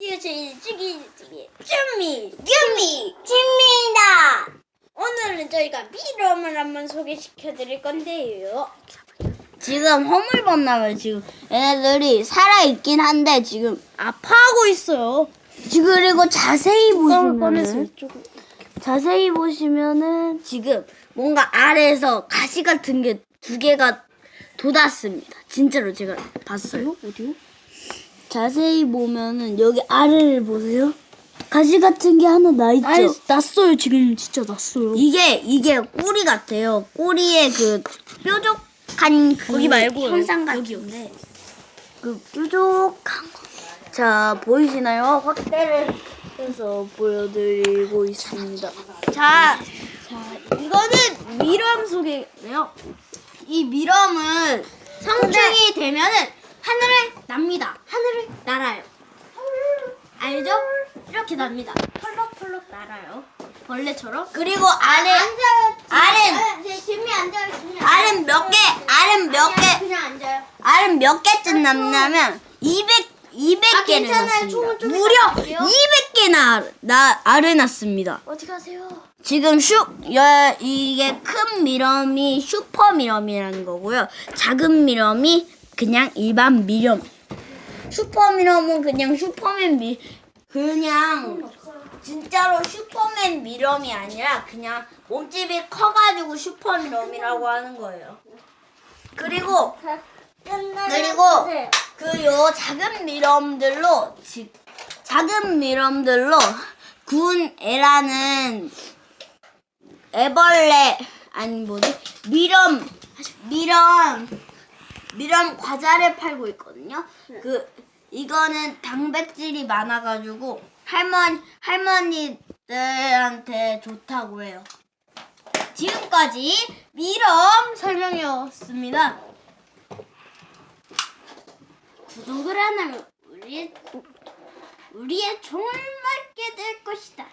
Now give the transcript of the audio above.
찌기 찌기 쭈미 쭈미 쭈미다 오늘은 저희가 미럼을 한번 소개시켜 드릴 건데요 지금 허물 건나면 지금 얘네들이 살아있긴 한데 지금 아파하고 있어요. 지금 그리고 자세히 보시면은 조금 자세히 보시면은 지금 뭔가 아래에서 가시 같은 게 두 개가 돋았습니다. 진짜로 제가 봤어요. 어디요? 자세히 보면은 여기 아래를 보세요. 가시 같은 게 하나 나 있죠. 아니 났어요 지금 진짜 났어요 이게 이게 꼬리 같아요. 꼬리에 그 뾰족한 그 거기 말고요. 현상 같은데 그 뾰족한 거. 자 보이시나요? 확대를 해서 보여드리고 있습니다. 자, 자 이거는 미럼 소개예요 이 미럼은 성충이 되면은 하늘을 납니다 하늘을 날아요 알죠? 이렇게 납니다 펄럭펄럭 날아요 벌레처럼 그리고 알은 네, 재미 앉아요 알은 몇 개? 알은 몇 개? 그냥 앉아요 알은 몇 개쯤 남냐면 200 200개를 아, 괜찮아요. 낳습니다. 총은 좀 무려 이따 갈게요. 200개나 나 알을 낳습니다. 어디 가세요? 지금 슈 여, 이게 큰 미럼이 슈퍼 미럼이라는 거고요. 작은 미럼이 그냥 일반 미럼. 슈퍼 미럼은 그냥 슈퍼맨 미 그냥 진짜로 슈퍼맨 미럼이 아니라 그냥 몸집이 커가지고 슈퍼 미럼이라고 하는 거예요. 그리고 그리고 그 요 작은 미럼들로 지, 작은 미럼들로 군 애라는 애벌레 아니 뭐지 미럼 미럼 미럼 과자를 팔고 있거든요. 그 이거는 단백질이 많아가지고 할머니 할머니들한테 좋다고 해요. 지금까지 미럼 설명이었습니다. 구독을 안 하면 우리의 우리의 종을 맞게 될 것이다.